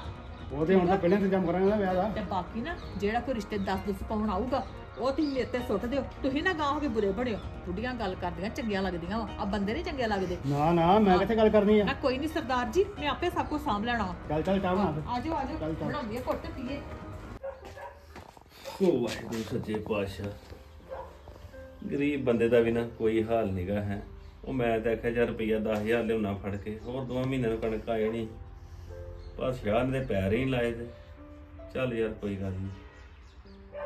ਉਹਦੇ ਹੁਣ ਤਾਂ ਪਹਿਲਾਂ ਇੰਤਜ਼ਾਮ ਕਰਾਂਗੇ ਨਾ ਵਿਆਹ ਦਾ। ਤੇ ਬਾਕੀ ਨਾ ਜਿਹੜਾ ਕੋਈ ਰਿਸ਼ਤੇ 10 10 ਪਾਉਣ ਆਊਗਾ ਉਹ ਤੁਸੀਂ ਮੇਰੇ ਤੇ ਸੁੱਟ ਦਿਓ। ਤੁਸੀਂ ਨਾ ਗਾਂ ਹੋ ਕੇ ਬੁਰੇ ਬਣਿਓ। ਬੁੱਢੀਆਂ ਗੱਲ ਕਰਦੀਆਂ ਚੰਗੀਆਂ ਲੱਗਦੀਆਂ ਵਾ। ਆ ਬੰਦੇ ਨਹੀਂ ਚੰਗੇ ਲੱਗਦੇ। ਨਾ ਨਾ ਮੈਂ ਕਿੱਥੇ ਗੱਲ ਕਰਨੀ ਆ? ਨਾ ਕੋਈ ਨਹੀਂ ਸਰਦਾਰ ਜੀ ਮੈਂ ਆਪੇ ਸਭ ਕੁਝ ਸਾਂਭ ਲੈਣਾ ਚੱਲ ਚੱਲ ਚਾਹ ਬਣਾ ਫਿਰ। ਆਜੋ ਆਜੋ। ਬਣਾਉਂਦੀ ਆ ਘੁੱਟ ਪੀਏ। ਓ ਵਾਹਿਗੁਰੂ ਸੱਚੇ ਪਾਤਸ਼ਾਹ। ਗਰੀਬ ਬੰਦੇ ਦਾ ਵੀ ਨਾ ਕੋਈ ਹਾਲ ਨਹੀਂਗਾ ਹੈ। ਉਹ ਮੈਂ ਤਾਂ ਆਖਿਆ ਯਾਰ ਰੁਪਈਆ 10000 ਲਿਆਉਣਾ ਫੜ ਕੇ। ਹੋਰ ਦੋ ਮਹੀਨਿਆਂ ਨੂੰ ਕਣਕ ਆ ਜਾਣੀ। ਪਰ ਸ਼ਾਹ ਨੇ ਤੇ ਪੈਰ ਹੀ ਲਾਏ ਤੇ। ਚੱਲ ਯਾਰ ਕੋਈ ਗੱਲ ਨਹੀਂ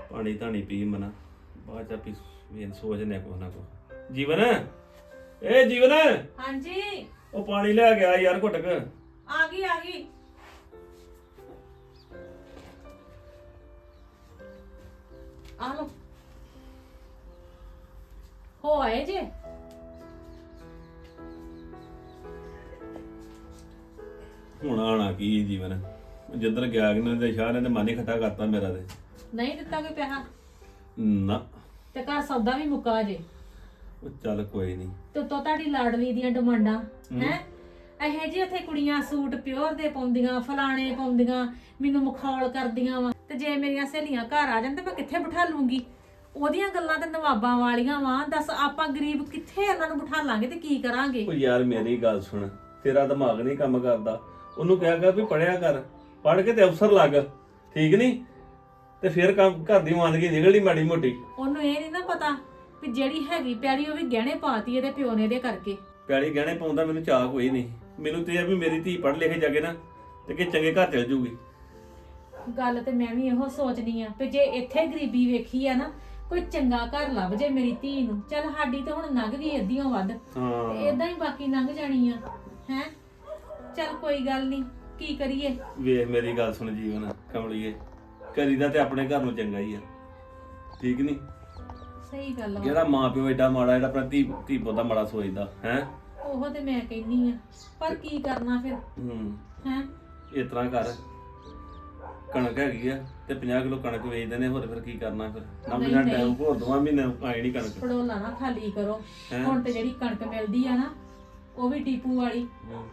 ਪਾਣੀ ਧਾਣੀ ਪੀ ਮਨਾ। ਬਾਅਦ ਚ ਆਪੀ ਵੀ ਸੋਚਨੇ ਕੋ ਨਾ ਕੋ ਜੀਵਨ? ਏ ਜੀਵਨ! ਹਾਂਜੀ। ਉਹ ਪਾਣੀ ਲੈ ਗਿਆ ਯਾਰ ਘੁੱਟਕ। ਆ ਗਈ ਆ ਗਈ। ਆ ਲੋ ਹੋ ਆਏ ਜੇ। ਹੁਣ ਆਣਾ ਕੀ ਹੈ ਜੀਵਨ? ਜਿੱਧਰ ਗਿਆ ਕਿ ਨੇ ਤੇ ਸ਼ਾਹ ਨੇ ਤੇ ਮਨ ਹੀ ਖੱਟਾ ਕਰਤਾ ਮੇਰਾ ਤੇ। ਨਹੀਂ ਦਿੱਤਾ ਕੋਈ ਪੈਸਾ? ਨਾ। ਤੇ ਘਰ ਸੌਦਾ ਵੀ ਮੁੱਕਾ ਜੇ। ਉਹ ਚੱਲ ਕੋਈ ਨਹੀਂ। ਤੇ ਤੋਂ ਤੁਹਾਡੀ ਲਾਡਲੀ ਦੀਆਂ ਡਿਮਾਂਡਾਂ ਹੈ। ਇਹੇ ਜੀ ਉੱਥੇ ਕੁੜੀਆਂ ਸੂਟ ਪਿਓਰ ਦੇ ਪਾਉਂਦੀਆਂ ਫਲਾਣੇ ਪਾਉਂਦੀਆਂ ਮੈਨੂੰ ਮਖੌਲ ਕਰਦੀਆਂ ਵਾ। ਤੇ ਜੇ ਮੇਰੀਆਂ ਸਹੇਲੀਆਂ ਘਰ ਆ ਜਾਣ ਤੇ ਮੈਂ ਕਿੱਥੇ ਬਿਠਾ ਲੂੰਗੀ? ਉਹਦੀਆਂ ਗੱਲਾਂ ਤੇ ਨਵਾਬਾਂ ਵਾਲੀਆਂ ਵਾ ਦੱਸ ਆਪਾਂ ਗਰੀਬ ਕਿੱਥੇ ਉਹਨਾਂ ਨੂੰ ਬਿਠਾ ਲਾਂਗੇ ਤੇ ਕੀ ਕਰਾਂਗੇ? ਉਹ ਯਾਰ ਮੇਰੀ ਗੱਲ ਸੁਣ ਤੇਰਾ ਦਿਮਾਗ ਨਹੀਂ ਕੰਮ ਕਰਦਾ। ਉਹਨੂੰ ਕਿਹਾ ਕਰ ਵੀ ਪੜਿਆ ਕਰ ਪੜ ਕੇ ਤੇ ਅਫਸਰ ਲੱਗ ਠੀਕ ਨਹੀਂ ਤੇ ਫਿਰ ਕੰਮ ਘਰ ਦੀ ਮਾਨਗੀ ਨਿਕਲਣੀ ਮਾੜੀ ਮੋਟੀ। ਉਹਨੂੰ ਇਹ ਨਹੀਂ ਨਾ ਪਤਾ ਵੀ ਜਿਹੜੀ ਹੈਗੀ ਪਿਆਰੀ ਉਹ ਵੀ ਗਹਿਣੇ ਪਾਤੀ ਇਹਦੇ ਪਿਓ ਨੇ ਇਹਦੇ ਕਰਕੇ। ਪਿਆਲੀ ਗਹਿਣੇ ਪਾਉਂਦਾ ਮੈਨੂੰ ਚਾਹ ਕੋਈ ਨਹੀਂ ਮੈਨੂੰ ਤੇ ਇਹ ਆ ਵੀ ਮੇਰੀ ਧੀ ਪੜ ਲਿਖ ਜਾਗੇ ਨਾ ਤੇ ਕਿ ਚੰਗੇ ਘਰ ਚਲ ਜੂਗੀ। ਗੱਲ ਤੇ ਮੈਂ ਵੀ ਇਹੋ ਸੋਚਦੀ ਆ ਕਿ ਜੇ ਇੱਥੇ ਗਰੀਬੀ ਵੇਖੀ ਆ ਨਾ ਕੋਈ ਚੰਗਾ ਘਰ ਲੱਭ ਜੇ ਮੇਰੀ ਧੀ ਨੂੰ। ਚੱਲ ਸਾਡੀ ਤਾਂ ਹੁਣ ਲੰਘ ਗਈ ਅੱਧੀਆਂ ਵੱਧ। ਹਾਂ। ਇਦਾਂ ਹੀ ਬਾਕੀ ਲੰਘ ਜਾਣੀ ਆ। ਹੈ? ਚੱਲ ਕੋਈ ਗੱਲ ਨਹੀਂ ਕੀ ਕਰੀਏ? ਵੇਖ ਮੇਰੀ ਗੱਲ ਸੁਣ ਜੀਵਨ ਕਮਲੀਏ। ਕਰੀਦਾ ਤੇ ਆਪਣੇ ਘਰ ਨੂੰ ਚੰਗਾ ਹੀ ਆ। ਠੀਕ ਨਹੀਂ ਸਹੀ ਗੱਲ ਆ। ਜਿਹੜਾ ਮਾਂ ਪਿਓ ਐਡਾ ਮਾੜਾ ਜਿਹੜਾ ਆਪਣਾ ਧੀ ਧੀ ਪੁੱਤ ਦਾ ਮਾੜਾ ਸੋਚਦਾ ਹੈ? ਉਹ ਤੇ ਮੈਂ ਕਹਿੰਨੀ ਆ। ਪਰ ਕੀ ਕਰਨਾ ਫਿਰ? ਹੂੰ। ਹੈ? ਇਸ ਤਰ੍ਹਾਂ ਕਰ। ਕਣਕ ਹੈਗੀ ਆ ਤੇ 50 ਕਿਲੋ ਕਣਕ ਵੇਚਦੇ ਨੇ ਹੋਰ ਫਿਰ ਕੀ ਕਰਨਾ ਫਿਰ? ਨਾ ਨਹੀਂ। ਟਾਈਮ ਹੋਰ ਦੋਵਾਂ ਮਹੀਨੇ ਆਈ ਨਹੀਂ ਕਣਕ। ਪੜੋਲਾ ਨਾ ਖਾਲੀ ਕਰੋ। ਹੈਂ? ਹੁਣ ਤੇ ਜਿਹੜੀ ਕਣਕ ਮਿਲਦੀ ਆ ਨਾ ਉਹ ਵੀ ਟੀਪੂ ਵਾਲੀ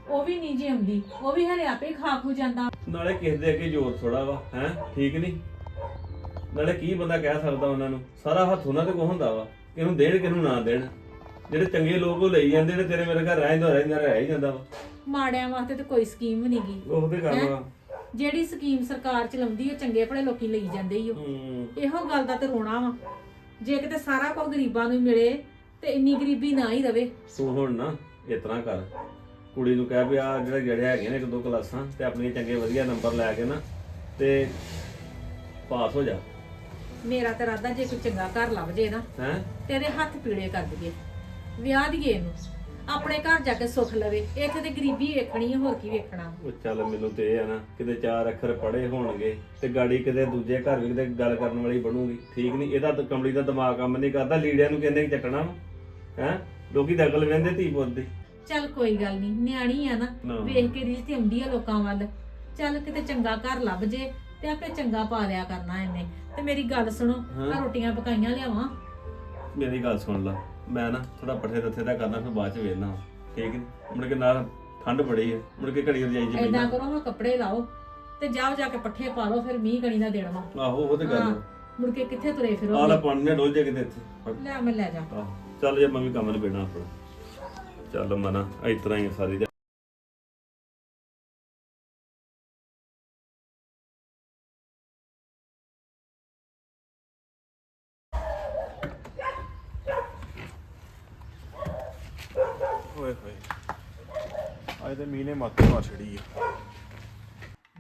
ਉਹ ਵੀ ਨਹੀਂ ਜੇ ਆਉਂਦੀ ਉਹ ਵੀ ਹਰੇ ਆਪੇ ਖਾ ਖੂ ਜਾਂਦਾ। ਨਾਲੇ ਕਿਸੇ ਦੇ ਅੱਗੇ ਜ਼ੋਰ ਥੋੜਾ ਵਾ ਹੈ? ਠੀਕ ਨਹੀਂ ਨਾਲੇ ਕੀ ਬੰਦਾ ਕਹਿ ਸਕਦਾ ਉਹਨਾਂ ਨੂੰ? ਸਾਰਾ ਹੱਥ ਉਹਨਾਂ ਤੇ ਕੋ ਹੁੰਦਾ ਵਾ ਕਿਹਨੂੰ ਦੇਣ ਕਿਹਨੂੰ ਨਾ ਦੇਣ। ਜਿਹੜੇ ਚੰਗੇ ਲੋਕ ਉਹ ਲਈ ਜਾਂਦੇ ਨੇ ਤੇਰੇ ਮੇਰੇ ਘਰ ਰਹਿੰਦਾ ਰਹਿੰਦਾ ਰਹਿ ਹੀ ਜਾਂਦਾ ਵਾ। ਮਾੜਿਆਂ ਵਾਸਤੇ ਤੇ ਕੋਈ ਸਕੀਮ ਨਹੀਂਗੀ ਉਹ ਤੇ ਗੱਲ ਵਾ। ਜਿਹੜੀ ਸਕੀਮ ਸਰਕਾਰ ਚਲਾਉਂਦੀ ਉਹ ਚੰਗੇ ਭਲੇ ਲੋਕੀ ਲਈ ਜਾਂਦੇ ਹੀ ਉਹ ਹੂੰ। ਇਹੋ ਗੱਲ ਦਾ ਤੇ ਰੋਣਾ ਵਾ। ਜੇ ਕਿਤੇ ਸਾਰਾ ਕੁਝ ਗਰੀਬਾਂ ਨੂੰ ਮਿਲੇ ਤੇ ਇੰਨੀ ਗਰੀਬੀ ਨਾ ਹੀ ਰਵੇ। ਤੂੰ ਹੁਣ ਨਾ ਇਸ ਤਰ੍ਹਾਂ ਕਰ। ਕੁੜੀ ਨੂੰ ਕਹਿ ਵੀ ਆ ਜਿਹੜੇ ਜਿਹੜੇ ਹੈਗੇ ਨੇ ਇੱਕ ਦੋ ਕਲਾਸਾਂ ਤੇ ਆਪਣੀ ਚੰਗੇ ਵਧੀਆ ਨੰਬਰ ਲੈ ਕੇ ਨਾ ਤੇ ਪਾਸ ਹੋ ਜਾ। ਮੇਰਾ ਤੇ ਰਾਦਾ ਜੇ ਕੋਈ ਚੰਗਾ ਘਰ ਲੱਭ ਜੇ ਨਾ ਹੈ? ਤੇਰੇ ਹੱਥ ਪੀੜੇ ਕਰ ਦਈਏ। ਵਿਆਹ ਦੀਏ ਇਹਨੂੰ ਆਪਣੇ ਘਰ ਜਾ ਕੇ ਸੁੱਖ ਲਵੇ। ਇੱਥੇ ਤੇ ਗਰੀਬੀ ਵੇਖਣੀ ਹੈ ਹੋਰ ਕੀ ਵੇਖਣਾ? ਉਹ ਚੱਲ ਮੈਨੂੰ ਤੇ ਇਹ ਆ ਨਾ ਕਿਤੇ ਚਾਰ ਅੱਖਰ ਪੜੇ ਹੋਣਗੇ ਤੇ ਗਾੜੀ ਕਿਤੇ ਦੂਜੇ ਘਰ ਵੀ ਕਿਤੇ ਗੱਲ ਕਰਨ ਵਾਲੀ ਬਣੂਗੀ। ਠੀਕ ਨਹੀਂ ਇਹਦਾ ਤਾਂ ਕਮਲੀ ਦਾ ਦਿਮਾਗ ਕੰਮ ਨਹੀਂ ਕਰਦਾ ਲੀੜਿਆਂ ਨੂੰ ਕਹਿੰਦੇ ਕਿ ਚੱਕਣਾ ਹੈ? ਲੋਕੀ ਦਗਲ ਵੰਦੇ ਧੀ ਪੁੱਤ ਦੀ। ਚੱਲ ਕੋਈ ਗੱਲ ਨਹੀਂ ਨਿਆਣੀ ਆ ਨਾ ਨਾ। ਵੇਖ ਕੇ ਰੀਝ ਤੇ ਆਉਂਦੀ ਆ ਲੋਕਾਂ ਵੱਲ। ਚੱਲ ਕਿਤੇ ਚੰਗਾ ਘਰ ਲੱਭ ਜੇ ਤੇ ਆਪੇ ਚੰਗਾ ਪਾ ਲਿਆ ਕਰਨਾ ਇਹਨੇ। ਤੇ ਮੇਰੀ ਗੱਲ ਸੁਣੋ ਹਾਂ। ਆ ਰੋਟੀਆਂ ਪਕਾਈਆਂ ਲਿਆਵਾਂ? ਮੇਰੀ ਗੱਲ ਸੁਣ ਲੈ। ਮੈਂ ਨਾ ਥੋੜਾ ਪੱਠੇ ਦੱਥੇ ਦਾ ਕਰਨਾ ਫਿਰ ਬਾਅਦ ਚ ਵੇਖਣਾ ਠੀਕ ਹੈ ਮੁੜ ਕੇ ਨਾਲ ਠੰਡ ਬੜੀ ਹੈ। ਮੁੜ ਕੇ ਘੜੀ ਰਜਾਈ ਚ ਏਦਾਂ ਬੈਠਾ। ਕਰੋ ਹਾਂ ਕੱਪੜੇ ਲਾਓ ਤੇ ਜਾਓ ਜਾ ਕੇ ਪੱਠੇ ਪਾ ਲਓ ਫਿਰ ਮੀਂਹ ਕਣੀ ਦਾ ਦੇਣ ਵਾ। ਆਹੋ ਉਹ ਤੇ ਗੱਲ ਮੁੜ ਕੇ ਕਿੱਥੇ ਤੁਰੇ ਆ ਲੈ ਪਾਣੀ ਨਾ ਡੋਲ ਜਾ ਕਿਤੇ ਇੱਥੇ। ਫੜ। ਲੈ ਮੈਂ ਲੈ ਜਾ। ਆਹੋ ਚੱਲ ਜੇ ਮੈਂ ਵੀ ਕੰਮ ਨਿਬੇੜਨਾ ਆਪਣਾ। ਚੱਲ ਮਨਾ ਇਸ ਤਰ੍ਹਾਂ ਹੀ ਆ ਸਾਰੀ ਦਿਹਾੜੀ। ਓਏ ਹੋਏ ਅੱਜ ਤੇ ਮੀਂਹ ਨੇ ਮੱਤ ਮਾਰ ਛੜੀ ਹੈ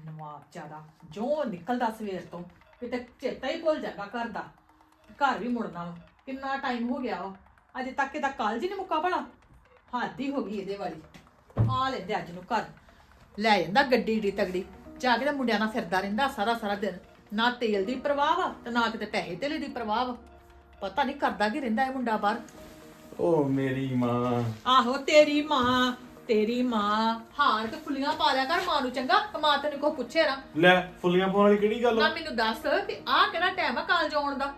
ਨਵਾਬ ਜ਼ਿਆਦਾ ਜੋ ਨਿਕਲਦਾ ਸਵੇਰ ਤੋਂ ਕਿਤੇ ਚੇਤਾ ਹੀ ਭੁੱਲ ਜਾਂਦਾ ਘਰ ਦਾ। ਘਰ ਵੀ ਮੁੜਨਾ ਵਾ ਕਿੰਨਾ ਟਾਈਮ ਹੋ ਗਿਆ ਵਾ। ਅਜੇ ਤੱਕ ਇਹਦਾ ਕਾਲਜ ਹੀ ਨਹੀਂ ਮੁੱਕਾ ਭਲਾ। ਹੱਦ ਹੀ ਹੋ ਗਈ ਇਹਦੇ ਵਾਲੀ। ਆ ਲੈਂਦੇ ਅੱਜ ਨੂੰ ਘਰ। ਲੈ ਜਾਂਦਾ ਗੱਡੀ ਢੀ ਤਗੜੀ। ਜਾ ਕੇ ਤਾਂ ਮੁੰਡਿਆਂ ਨਾਲ ਫਿਰਦਾ ਰਹਿੰਦਾ ਸਾਰਾ ਸਾਰਾ ਦਿਨ। ਨਾ ਤੇਲ ਦੀ ਪਰਵਾਹ ਵਾ ਤੇ ਨਾ ਕਿਤੇ ਪੈਸੇ ਤੇਲੇ ਦੀ ਪਰਵਾਹ ਵਾ। ਪਤਾ ਨਹੀਂ ਕਰਦਾ ਕੀ ਰਹਿੰਦਾ ਇਹ ਮੁੰਡਾ ਬਾਹਰ। ਓ ਮੇਰੀ ਮਾਂ। ਆਹੋ ਤੇਰੀ ਮਾਂ। ਤੇਰੀ ਮਾਂ। ਹਾਰ ਤੇ ਫੁੱਲੀਆਂ ਪਾ ਲਿਆ ਕਰ ਮਾਂ ਨੂੰ ਚੰਗਾ? ਮਾਂ ਤੈਨੂੰ ਕੋ ਪੁੱਛੇ ਨਾ। ਲੈ ਫੁੱਲੀਆਂ ਪਾਉਣ ਵਾਲੀ ਕਿਹੜੀ ਗੱਲ ਨਾ ਆ? ਮੈਨੂੰ ਦੱਸ ਵੀ ਆਹ ਕਿਹੜਾ ਟਾਈਮ ਆ ਕਾਲਜ ਆਉਣ ਦਾ?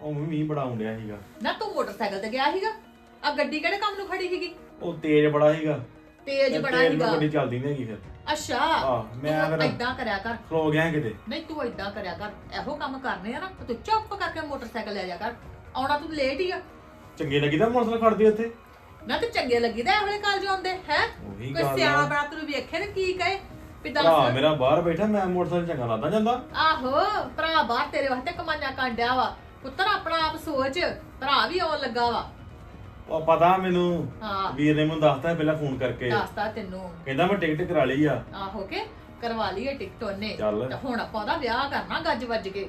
ਉਹ ਵੀ ਮੀਂਹ ਬੜਾ ਆਉਂਦਿਆ ਸੀਗਾ। ਨਾ ਤੂੰ ਮੋਟਰਸਾਈਕਲ ਤੇ ਗਿਆ ਸੀਗਾ? ਆ ਗੱਡੀ ਕਿਹੜੇ ਕੰਮ ਨੂੰ ਖੜੀ ਸੀਗੀ? ਉਹ ਤੇਜ਼ ਬੜਾ ਸੀਗਾ। ਤੇਜ਼ ਤੇ ਬੜਾ ਸੀਗਾ। ਗੱਡੀ ਚੱਲਦੀ ਨਹੀਂ ਹੈਗੀ ਫਿਰ। ਅੱਛਾ ਆਹ, ਮੈਂ ਤੂੰ ਫਿਰ- ਏਦਾਂ ਕਰਿਆ ਕਰ। ਖਲੋ ਗਿਆ ਕਿਤੇ। ਨਹੀਂ ਤੂੰ ਏਦਾਂ ਕਰਿਆ ਕਰ। ਇਹੋ ਕੰਮ ਕਰਨੇ ਆ ਨਾ ਤੂੰ ਚੁੱਪ ਕਰਕੇ ਮੋਟਰਸਾਈਕਲ ਲੈ ਜਾ ਕਰ। ਆਉਣਾ ਤੂੰ ਲੇਟ ਹੀ ਆ। ਚੰਗੇ ਲੱਗੀ ਤਾਂ ਮੋਟਰਸਾਈਕਲ ਖੜਦੀ ਉੱਥੇ। ਨਾ ਤੇ ਚੰਗੇ ਲੱਗੀਦਾ ਇਹੋ ਜਿਹੇ ਕਾਲਜ ਆਉਂਦੇ ਹੈ? ਉਹੀ ਕੋਈ ਗੱਲ ਸਿਆਣਾ ਬੜਾ ਤੈਨੂੰ ਵੇਖੇ ਤੇ ਕੀ ਕਹੇ? ਵੀ ਭਰਾ ਦੱਸ ਮੇਰਾ ਬਾਹਰ ਬੈਠਾ ਮੈਂ ਮੋਟਰਸਾਈਕਲ ਚੰਗਾ ਲੱਗਦਾ ਜਾਂਦਾ। ਆਹੋ ਭਰਾ ਬਾਹਰ ਤੇਰੇ ਵਾਸਤੇ ਕਮਾਈਆਂ ਕਾਂਡਿਆ ਵਾ। ਪੁੱਤਰ ਆਪਣਾ ਆਪ ਸੋਚ ਭਰਾ ਵੀ ਆਉਣ ਲੱਗਾ ਵਾ। ਉਹ ਪਤਾ ਮੈਨੂੰ ਹਾਂ। ਵੀਰ ਨੇ ਮੈਨੂੰ ਦੱਸਤਾ ਪਹਿਲਾਂ ਫੋਨ ਕਰਕੇ। ਦੱਸਦਾ ਤੈਨੂੰ। ਕਹਿੰਦਾ ਮੈਂ ਟਿਕਟ ਕਰਾ ਲਈ ਆ। ਆਹੋ ਕੇ ਕਰਵਾ ਲਈਏ ਟਿਕਟ ਉਹਨੇ। ਚੱਲ। ਤੇ ਹੁਣ ਆਪਾਂ ਉਹਦਾ ਵਿਆਹ ਕਰਨਾ ਗੱਜ ਵੱਜ ਕੇ।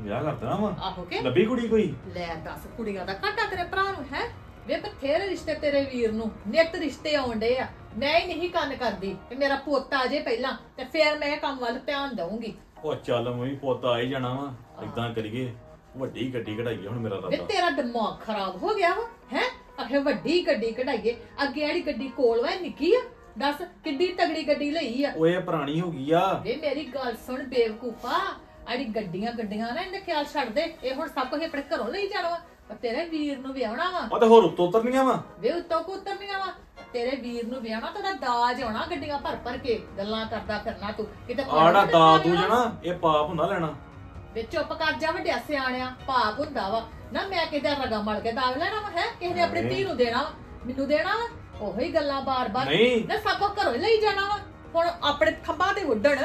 ਵਿਆਹ ਕਰ ਦੇਣਾ ਵਾ। ਆਹੋ ਕੇ। ਲੱਭੀ ਕੁੜੀ ਕੋਈ? ਲੈ ਦੱਸ ਕੁੜੀਆਂ ਦਾ ਘਾਟਾ ਤੇਰੇ ਭਰਾ ਨੂੰ ਹੈ? ਵੇ ਬਥੇਰੇ ਰਿਸ਼ਤੇ ਤੇਰੇ ਵੀਰ ਨੂੰ ਨਿਤ ਰਿਸ਼ਤੇ ਆਉਂਦੇ ਆ। ਮੈਂ ਹੀ ਨਹੀਂ ਕੰਨ ਕਰਦੀ ਕਿ ਮੇਰਾ ਪੁੱਤ ਆ ਜੇ ਪਹਿਲਾਂ ਤੇ ਫਿਰ ਮੈਂ ਇਹ ਕੰਮ ਵੱਲ ਧਿਆਨ ਦਊਂਗੀ। ਉਹ ਚੱਲ ਮੈਂ ਪੁੱਤ ਆ ਹੀ ਜਾਣਾ ਵਾ ਇਦਾਂ ਕਰੀਏ ਵੱਡੀ ਗੱਡੀ ਕਢਾਈਏ ਹੁਣ ਮੇਰਾ ਵੇ ਤੇਰਾ ਦਿਮਾਗ ਖਰਾਬ ਹੋ ਗਿਆ ਵਾ ਹੈ? ਅਖੇ ਵੱਡੀ ਗੱਡੀ ਕਢਾਈਏ ਅੱਗੇ ਜਿਹੜੀ ਗੱਡੀ ਕੋਲ ਵਾ ਇਹ ਨਿੱਕੀ ਆ। ਦੱਸ ਕਿੱਡੀ ਤਗੜੀ ਗੱਡੀ ਲਈ ਆ। ਇਹ ਪੁਰਾਣੀ ਹੋ ਗਈ ਆ। ਵੇ ਮੇਰੀ ਗੱਲ ਸੁਣ ਬੇਵਕੂਫਾ ਆੜੀ ਗੱਡੀਆਂ ਗੱਡੀਆਂ ਨਾ ਇਹਨੇ ਖਿਆਲ ਛੱਡ ਦੇ ਇਹ ਹੁਣ ਸਭ ਕੁਝ ਆਪਣੇ ਘਰੋਂ ਲਈ ਜਾਣਾ ਵਾ। ਪਰ ਤੇਰੇ ਵੀਰ ਨੂੰ ਵਿਆਹਣਾ ਵਾ। ਉਹ ਤੇ ਹੋਰ ਉੱਤੋਂ ਉਤਰਨੀਆਂ ਵਾ। ਵੇ ਉੱਤੋਂ ਕੋ ਉਤਰਨੀਆਂ ਵਾ। ਤੇਰੇ ਵੀਰ ਨੂੰ ਵਿਆਹਣਾ ਤੇ ਉਹਦਾ ਦਾਜ ਆਉਣਾ ਗੱਡੀਆਂ ਭਰ ਭਰ ਕੇ ਗੱਲਾਂ ਕਰਦਾ ਫਿਰਨਾ ਤੂੰ। ਕਿਤੇ ਆੜਾ ਦਾ ਤੂੰ ਜਣਾ? ਇਹ ਪਾਪ ਹੁੰਦਾ ਲੈਣਾ। ਵੇ ਚੁੱਪ ਕਰ ਜਾ ਵੱਡਿਆ ਸਿਆਣਿਆ ਪਾਪ ਹੁੰਦਾ ਵਾ। ਨਾ ਮੈਂ ਕਿਤੇ ਰਗਾ ਮਲ ਕੇ ਦਾਗ ਲੈਣਾ ਵਾ ਹੈ? ਕਿਸੇ ਨੇ ਆਪਣੀ ਧੀ ਨੂੰ ਦੇਣਾ ਵਾ ਮੈਨੂੰ ਦੇਣਾ ਵਾ? ਉਹੀ ਗੱਲਾਂ ਬਾਰ-ਬਾਰ। ਨਹੀਂ। ਨਾ ਸਭ ਕੁਝ ਘਰੋਂ ਹੀ ਲਈ ਜਾਣਾ ਵਾ। ਹੁਣ ਆਪਣੇ ਖੰਭਾਂ ਤੇ ਉੱਡਣ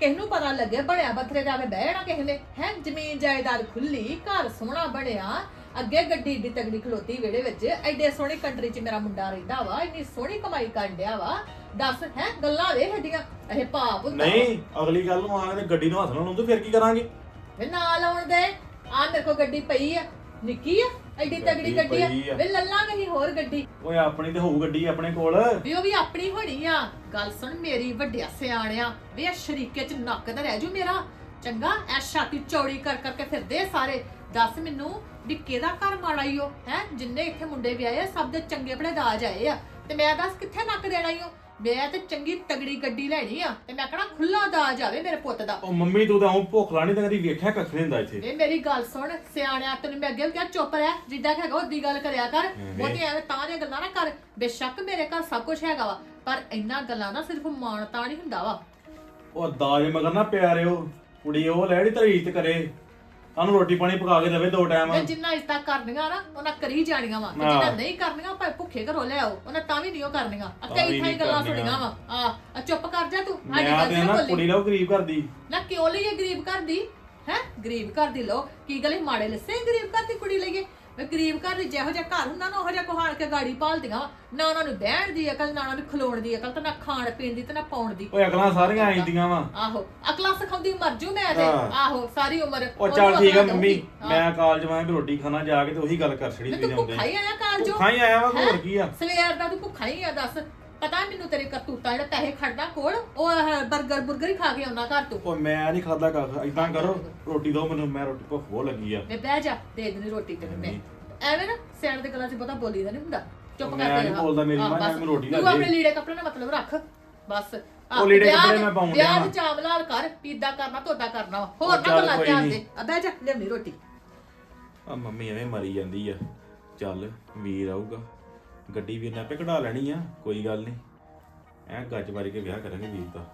ਕਿਸ ਨੂੰ ਪਤਾ ਲੱਗੇ ਬਣਿਆ ਬੱਥਰੇ ਜਾ ਕੇ ਬਹਿਣਾ ਕਿਸੇ ਨੇ। ਹੈ? ਜ਼ਮੀਨ ਜਾਇਦਾਦ ਖੁੱਲੀ ਘਰ ਸੋਹਣਾ ਬਣਿਆ। ਅੱਗੇ ਗੱਡੀ ਏਡੀ ਤਗੜੀ ਖਲੋਤੀ ਵਿਹੜੇ ਵਿੱਚ ਐਡੇ ਸੋਹਣੀ ਕੰਟਰੀ 'ਚ ਮੇਰਾ ਮੁੰਡਾ ਰਹਿੰਦਾ ਵਾ ਇੰਨੀ ਸੋਹਣੀ ਕਮਾਈ ਕਰਨ ਡਿਆ ਵਾ। ਦੱਸ ਹੈ ਗੱਲਾਂ ਵੇ ਹੱਡੀਆਂ ਇਹ ਪਾਪ ਹੁੰਦਾ। ਨਹੀਂ ਅਗਲੀ ਗੱਲ ਨੂੰ ਆ ਕੇ ਤੇ ਗੱਡੀ ਨੂੰ ਹੱਥ ਨਾਲ ਲਾਉਂਦੇ ਫਿਰ ਕੀ ਕਰਾਂਗੇ? ਵੇ ਨਾ ਲਾਉਣ ਦੇ ਆ ਮੇਰੇ ਕੋਲ ਗੱਡੀ ਪਈ ਆ ਨਿੱਕੀ ਆ ਐਡੀ ਤਗੜੀ ਗੱਡੀ ਪਈ ਆ। ਆ। ਵੇ ਲੱਲਾ ਨਹੀਂ ਹੋਰ ਗੱਡੀ। ਓਏ ਆਪਣੀ ਤੇ ਹੋਊ ਗੱਡੀ ਆਪਣੇ ਕੋਲ। ਵੀ ਉਹ ਵੀ ਆਪਣੀ ਹੋਣੀ ਆ। ਗੱਲ ਸੁਣ ਮੇਰੀ ਵੱਡਿਆ ਸਿਆਣਿਆ। ਵੇ ਇਹ ਸ਼ਰੀਕੇ ਚ ਨੱਕ ਦਾ ਰਹਿ ਜੂ ਮੇਰਾ। ਚੰਗਾ ਐ ਛਾਤੀ ਚੌੜੀ ਕਰ ਕਰਕੇ ਫਿਰਦੇ ਆ ਸਾਰੇ। ਦੱਸ ਮੈਨੂੰ ਵੀ ਕਿਹਦਾ ਘਰ ਮਾੜਾ ਈ ਉਹ ਹੈ? ਜਿੰਨੇ ਇੱਥੇ ਮੁੰਡੇ ਵਿਆਹੇ ਆ ਸਭ ਦੇ ਚੰਗੇ ਬੜੇ ਦਾਜ ਆਏ ਆ। ਤੇ ਮੈਂ ਦੱਸ ਕਿੱਥੇ ਨੱਕ ਦੇਣਾ ਈ ਓ? ਮੈਂ ਤੇ ਚੰਗੀ ਤਗੜੀ ਗੱਡੀ ਲੈਣੀ ਆ ਤੇ ਮੈਂ ਕਹਣਾ ਖੁੱਲਾ ਦਾਜ ਆਵੇ ਮੇਰੇ ਪੁੱਤ ਦਾ? ਉਹ ਮੰਮੀ ਤੂੰ ਤਾਂ ਉਹ ਭੁੱਖ ਲਾਣੀ ਤੇ ਕਦੀ ਵੇਖਿਆ ਕੱਖ ਨਹੀਂ ਹੁੰਦਾ ਇੱਥੇ? ਇਹ ਮੇਰੀ ਗੱਲ ਸੁਣ ਸਿਆਣਿਆ ਤੈਨੂੰ ਮੈਂ ਅੱਗੇ ਵੀ ਕਿਹਾ ਚੁੱਪ ਰਹਿ ਜਿੱਦਾਂ ਕਿ ਹੈਗਾ ਉਹਦੀ ਗੱਲ ਕਰਿਆ ਕਰ। ਬਹੁਤੀ ਐਵੇਂ ਤਾਂ ਦੀਆਂ ਗੱਲਾਂ ਨਾ ਕਰ ਬੇਸ਼ੱਕ ਮੇਰੇ ਘਰ ਸਭ ਕੁਝ ਹੈਗਾ ਵਾ ਪਰ ਇੰਨਾ ਗੱਲਾਂ ਦਾ ਸਿਰਫ ਮਾਣ ਤਾਂ ਨਹੀਂ ਹੁੰਦਾ ਵਾ। ਉਹ ਦਾਜ ਮਗਰ ਨਾ ਪਿਆਰਿਓ ਕੁੜੀ ਉਹ ਲੈੜੀ ਤਰੀਤ ਕਰੇ। ਸਾਨੂੰ ਰੋਟੀ ਪਾਣੀ ਪਕਾ ਕੇ ਦੇਵੇ ਦੋ ਟਾਈਮ। ਤੇ ਜਿੰਨਾ ਇੱਜ਼ਤਾਂ ਕਰਨੀਆਂ ਨਾ ਉਹਨਾਂ ਕਰੀ ਜਾਣੀਆਂ ਵਾ। ਹਾਂ। ਜਿੰਨਾ ਨਹੀਂ ਕਰਨੀਆਂ ਭਾਵੇਂ ਭੁੱਖੇ ਘਰੋਂ ਲੈ ਆਓ ਉਹਨਾਂ ਤਾਂ ਵੀ ਨਹੀਂ ਉਹ ਕਰਨੀਆਂ। ਆ ਤਾਂ ਵੀ ਕਈ ਥਾਈ ਨਹੀਂ ਗੱਲਾਂ ਕਰਨੀਆਂ। ਸੁਣੀਆਂ ਵਾ। ਆ ਆ ਚੁੱਪ ਕਰ ਜਾ ਤੂੰ ਸਾਡੀ ਮੈਂ ਗੱਲ ਤੇ ਨਹੀਂ ਨਾ ਬੋਲੀ ਕੁੜੀ ਲਓ ਗਰੀਬ ਕਰਦੀ ਨਾ ਕਿਉਂ ਲਈਏ ਗਰੀਬ ਘਰ ਦੀ? ਹੈ? ਗਰੀਬ ਘਰ ਦੀ ਲੋ ਕੀ ਗੱਲ ਇਹ ਮਾੜੇ ਲੱਸੇ ਗਰੀਬ ਘਰ ਦੀ ਕੁੜੀ ਲਈਏ? ਵੇ ਗਰੀਬ ਘਰ ਦੀ ਜਿਹੋ ਜਿਹਾ ਘਰ ਹੁੰਦਾ ਨਾ ਉਹੋ ਜਿਹਾ ਕੋਹਾੜ ਕੇ ਗਾੜੀ ਪਾਲਦੀਆਂ ਵਾਂ। ਨਾ ਉਹਨਾਂ ਨੂੰ ਬਹਿਣ ਦੀ ਅਕਲ ਨਾ ਉਹਨਾਂ ਨੂੰ ਖਲੋਣ ਦੀ ਅਕਲ ਤੇ ਨਾ ਖਾਣ ਪੀਣ ਦੀ ਤੇ ਨਾ ਪਾਉਣ ਦੀ ਓਏ ਅਗਲਾ ਸਾਰੀਆਂ ਆਈਂਦੀਆਂ ਵਾ ਆਹੋ ਅਕਲਾਂ ਸਿਖਾਉਂਦੀ ਮਰ ਜੂ ਮੈਂ ਤੇ ਹਾਂ। ਆਹੋ ਸਾਰੀ ਉਮਰ ਉਹ ਉਹਨੂੰ ਚੱਲ ਠੀਕ ਆ ਅਕਲਾਂ ਮੰਮੀ ਦਊਂਗੀ। ਹਾਂ। ਮੈਂ ਕਾਲਜ ਵਾਂ ਰੋਟੀ ਖਾਣਾ ਜਾ ਕੇ ਤੇ ਉਹੀ ਗੱਲ ਕਰ ਛੜੀ ਤੇ ਤੂੰ ਭੁੱਖਾ ਹੀ ਆਇਆ ਕਾਲਜੋ ਭੁੱਖਾ ਹੀ ਆਇਆ ਵਾ ਹੈਂ? ਹੋਰ ਕੀ ਆ ਸਵੇਰ ਦਾ ਤੂੰ ਭੁੱਖਾ ਹੀ ਆ ਦੱਸ ਪਤਾ ਮੈਨੂੰ ਤੇਰੇ ਕਰਤੂਤਾਂ ਜਿਹੜੇ ਪੈਸੇ ਖੜਦਾ ਕੋਲ ਉਹ 버ਗਰ ਬੁਰਗਰ ਹੀ ਖਾ ਕੇ ਆਉਣਾ ਘਰ ਤੂੰ। ਓਏ ਮੈਂ ਨਹੀਂ ਖਾਦਾ ਕੱਖ ਇਦਾਂ ਕਰੋ ਰੋਟੀ ਦਿਓ ਮੈਨੂੰ ਮੈਂ ਰੋਟੀ ਭੁੱਖ ਬਹੁਤ ਲੱਗੀ ਆ। ਵੇ ਬਹਿ ਜਾ ਦੇ ਦੇਣੀ ਰੋਟੀ ਤੈਨੂੰ ਮੈਂ। ਐਵੇਂ ਨਾ ਸਿਆਣ ਦੇ ਗੱਲਾਂ 'ਚ ਬਹੁਤਾ ਬੋਲੀਦਾ ਨਹੀਂ ਹੁੰਦਾ। ਚੁੱਪ ਮੈਂ ਕਰਕੇ ਨਹੀਂ ਬੋਲਦਾ, ਮੇਰੀ ਹਾਂ, ਮਾਂ ਨੇ। ਮੈਨੂੰ ਰੋਟੀ ਤੂੰ ਦੇ। ਆਪਣੇ ਲੀੜੇ ਕੱਪੜੇ ਦਾ ਮਤਲਬ ਰੱਖ। ਬਸ। ਉਹ ਲੀੜੇ ਕੱਪੜੇ ਮੈਂ ਪਾਉਣ ਵਿਆਹ ਦੇ ਚਾਵਲਾਲ ਕਰ ਪੀਦਾ ਕਰਨਾ ਤੋਦਾ ਕਰਨਾ। ਹੋਰ ਉਹ ਨਾ ਗੱਲਾਂ ਧਿਆਨ ਨੀ। ਦੇ। ਆ ਬਹਿ ਜਾ ਲਿਆਉਣੀ ਰੋਟੀ। ਆ ਮੰਮੀ ਐਵੇਂ ਮਰੀ ਜਾਂਦੀ ਆ। ਚੱਲ ਵੀਰ ਆਊਗਾ। ਗੱਡੀ ਵੀ ਉਹਨੇ ਆਪੇ ਕਢਾ ਲੈਣੀ ਆ, ਕੋਈ ਗੱਲ ਨਹੀਂ। ਐ ਗੱਜ ਮਾਰੀ ਕੇ ਵਿਆਹ ਕਰਾਂਗੇ ਵੀਰ ਦਾ।